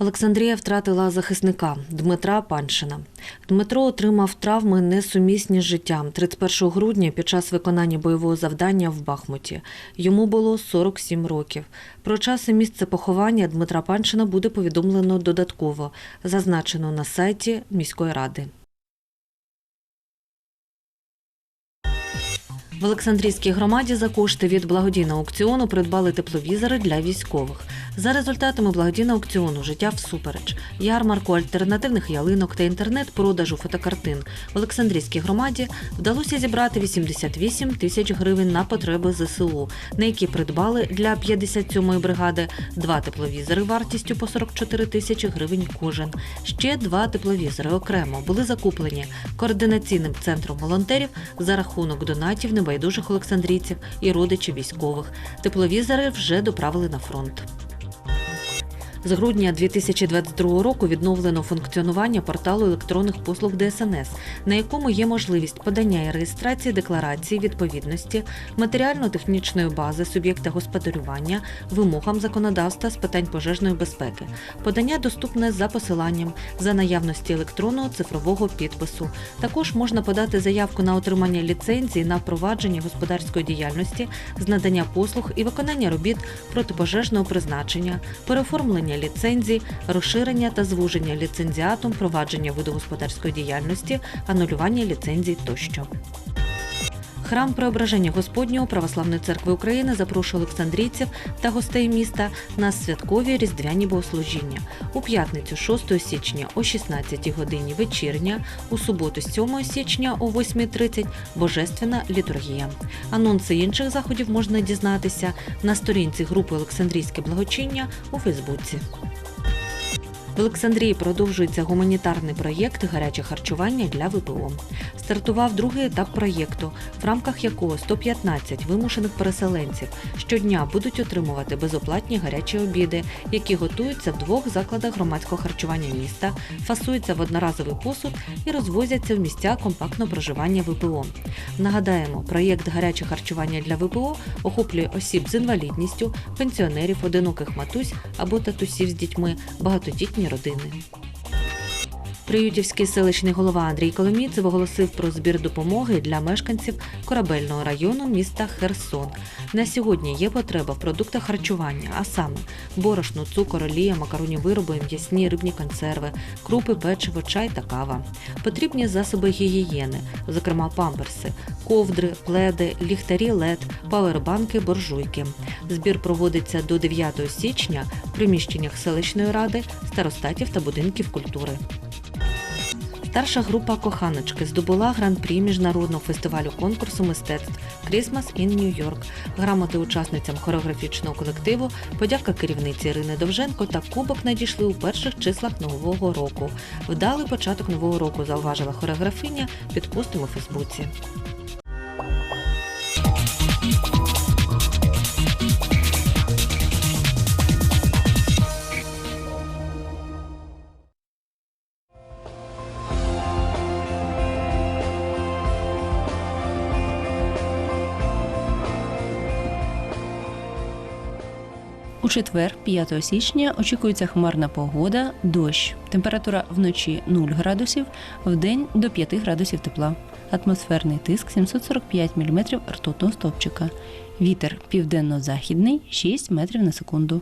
Олександрія втратила захисника Дмитра Паншина. Дмитро отримав травми несумісні з життям 31 грудня під час виконання бойового завдання в Бахмуті. Йому було 47 років. Про час і місце поховання Дмитра Паншина буде повідомлено додатково, зазначено на сайті міської ради. В Олександрійській громаді за кошти від благодійного аукціону придбали тепловізори для військових. За результатами благодійного аукціону життя всупереч, ярмарку альтернативних ялинок та інтернет-продажу фотокартин в Олександрійській громаді вдалося зібрати 88 тисяч гривень на потреби ЗСУ, на які придбали для 57-ї бригади два тепловізори вартістю по 44 тисячі гривень кожен. Ще два тепловізори окремо були закуплені координаційним центром волонтерів за рахунок донатів небайдужих олександрійців і родичів військових. Тепловізори вже доправили на фронт. З грудня 2022 року відновлено функціонування порталу електронних послуг ДСНС, на якому є можливість подання і реєстрації декларації відповідності матеріально-технічної бази суб'єкта господарювання вимогам законодавства з питань пожежної безпеки. Подання доступне за посиланням за наявності електронного цифрового підпису. Також можна подати заявку на отримання ліцензії на впровадження господарської діяльності з надання послуг і виконання робіт протипожежного призначення, переоформлення ліцензій, розширення та звуження ліцензіатом, провадження водогосподарської діяльності, анулювання ліцензій тощо. Храм Преображення Господнього Православної церкви України запрошує олександрійців та гостей міста на святкові різдвяні богослужіння у п'ятницю 6 січня о 16 годині вечірня, у суботу 7 січня о 8.30 божественна літургія. Анонси інших заходів можна дізнатися на сторінці групи Олександрійське благочиння у Фейсбуці. В Олександрії продовжується гуманітарний проєкт гаряче харчування для ВПО. Стартував другий етап проєкту, в рамках якого 115 вимушених переселенців щодня будуть отримувати безоплатні гарячі обіди, які готуються в двох закладах громадського харчування міста, фасуються в одноразовий посуд і розвозяться в місця компактного проживання ВПО. Нагадаємо, проєкт гаряче харчування для ВПО охоплює осіб з інвалідністю, пенсіонерів, одиноких матусь або татусів з дітьми, багатодітні родини. Приютівський селищний голова Андрій Коломійцев оголосив про збір допомоги для мешканців корабельного району міста Херсон. На сьогодні є потреба в продуктах харчування, а саме борошно, цукор, олія, макаронні вироби, м'ясні рибні консерви, крупи, печиво, чай та кава. Потрібні засоби гігієни, зокрема памперси, ковдри, пледи, ліхтарі лед, павербанки, боржуйки. Збір проводиться до 9 січня в приміщеннях селищної ради, старостатів та будинків культури. Старша група коханочки здобула гран-прі міжнародного фестивалю конкурсу мистецтв Крісмас ін Нью-Йорк, Грамоти учасницям хореографічного колективу, подяка керівниці Ірини Довженко та кубок надійшли у перших числах нового року. Вдалий початок нового року зауважила хореографиня під постом у Фейсбуці. У четвер, 5 січня, очікується хмарна погода, дощ. Температура вночі 0 градусів, вдень до 5 градусів тепла. Атмосферний тиск 745 мм ртутного стовпчика. Вітер південно-західний 6 метрів на секунду.